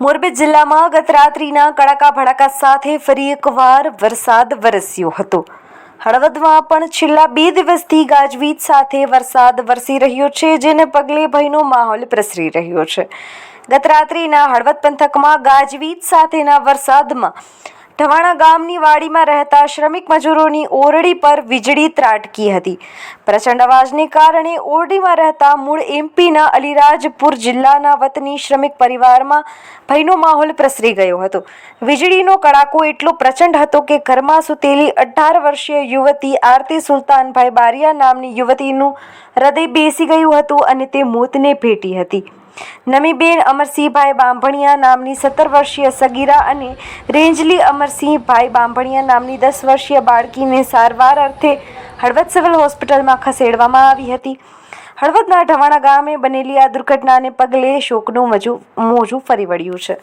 મોરબી જિલ્લામાં ગત રાત્રિના કડાકા ભડાકા સાથે ફરી એકવાર વરસાદ વરસ્યો હતો. હળવદમાં પણ છેલ્લા બે દિવસથી ગાજવીજ સાથે વરસાદ વરસી રહ્યો છે, જેને પગલે ભયનો માહોલ પ્રસરી રહ્યો છે. ગત રાત્રિના હળવદ પંથકમાં ગાજવીજ સાથેના વરસાદમાં ઢવાણા ગામની વાડીમાં રહેતા શ્રમિક મજૂરોની ઓરડી પર વીજળી ત્રાટકી હતી. પ્રચંડ અવાજને કારણે ઓરડીમાં રહેતા મૂળ એમપીના અલીરાજપુર જિલ્લાના વતની શ્રમિક પરિવારમાં ભયનો માહોલ પ્રસરી ગયો હતો. વીજળીનો કડાકો એટલો પ્રચંડ હતો કે ઘરમાં સૂતેલી અઢાર વર્ષીય યુવતી આરતી સુલતાનભાઈ બારિયા નામની યુવતીનું હૃદય બેસી ગયું હતું અને તે મોતને ભેટી હતી. નમીબેન અમરસિંહભાઈ બાંભણિયા નામની સત્તર વર્ષીય સગીરા અને રેંજલી અમરસિંહભાઈ બાંભણિયા નામની દસ વર્ષીય બાળકીને સારવાર અર્થે હળવદ સિવિલ હોસ્પિટલમાં ખસેડવામાં આવી હતી. હળવદના ઢવાણા ગામે બનેલી આ દુર્ઘટનાને પગલે શોકનું મજુ ફરી વળ્યું છે.